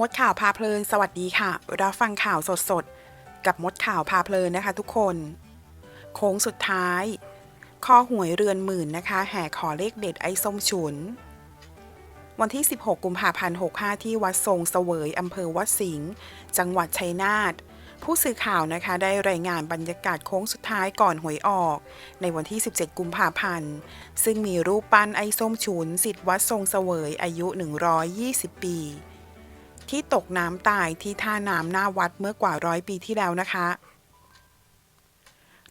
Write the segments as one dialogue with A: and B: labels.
A: มดข่าวพาเพลิน สวัสดีค่ะ รับฟังข่าวสดๆ กับมดข่าวพาเพลินนะคะทุกคน โค้งสุดท้ายคอหวยเรือนหมื่นนะคะ แห่ขอเลขเด็ดไอ้ส้มฉุน วันที่ 16 กุมภาพันธ์ 65 ที่วัดทรงเสวยอำเภอวัดสิงห์ จังหวัดชัยนาท ผู้สื่อข่าวนะคะ ได้รายงานบรรยากาศโค้งสุดท้ายก่อนหวยออก ในวันที่ 17 กุมภาพันธ์ ซึ่งมีรูปปั้นไอ้ส้มฉุนสิทธิ์วัดทรงเสวยอายุ 120 ปี ที่ตกน้ำตายที่ท่าน้ำหน้าวัดเมื่อกว่าร้อยปีที่แล้วนะคะ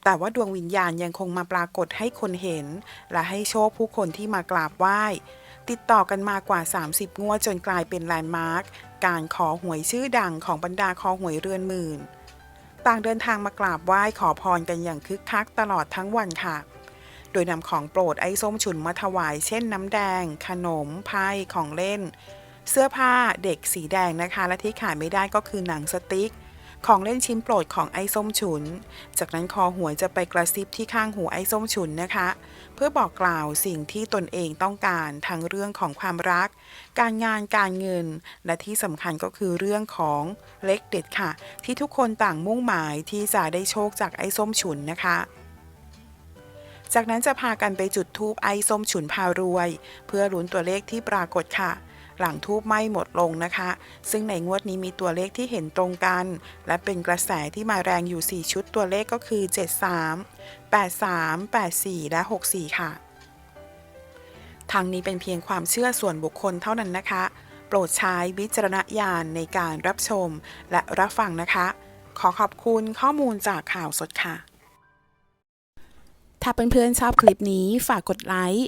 A: แต่ว่าดวงวิญญาณยังคงมาปรากฏให้คนเห็น และให้โชคผู้คนที่มากราบไหว้ ติดต่อกันมากว่า 30 งวดจนกลายเป็นแลนด์มาร์คการขอหวยชื่อดังของบรรดาคอหวยเรือนหมื่น ต่างเดินทางมากราบไหว้ขอพรกันอย่างคึกคักตลอดทั้งวันค่ะโดยนำของโปรดไอ้ส้มฉุนมาถวายเช่นน้ำแดง ขนมไพ่ของเล่น เสื้อผ้าเด็กสีแดงนะคะ และที่ขาดไม่ได้ก็คือหนังสติ๊ก ของเล่นชิ้นโปรดของไอ้ส้มฉุน จากนั้นคอหวยจะไปกระซิบที่ข้างหูไอ้ส้มฉุนนะคะ เพื่อบอกกล่าวสิ่งที่ตนเองต้องการทั้งเรื่องของความรัก การงานการเงิน และที่สำคัญก็คือเรื่องของเล็กเด็ดค่ะ ที่ทุกคนต่างมุ่งหมายที่จะได้โชคจากไอ้ส้มฉุนนะคะจากนั้นจะพากันไปจุดทูปไอ้ส้มฉุนพารวย เพื่อลุ้นตัวเลขที่ปรากฏค่ะ หลังทูบไหม้หมดลงนะคะ ซึ่งในงวดนี้มีตัวเลขที่เห็นตรงกัน และเป็นกระแสที่มาแรงอยู่ 4 ชุดตัวเลขก็คือ 73 83 84 และ 64 ค่ะ ทางนี้เป็นเพียงความเชื่อส่วนบุคคลเท่านั้นนะคะ โปรดใช้วิจารณญาณในการรับชมและรับฟังนะคะ ขอขอบคุณข้อมูลจากข่าวสดค่ะ ถ้าเพื่อนๆชอบคลิปนี้ฝากกดไลค์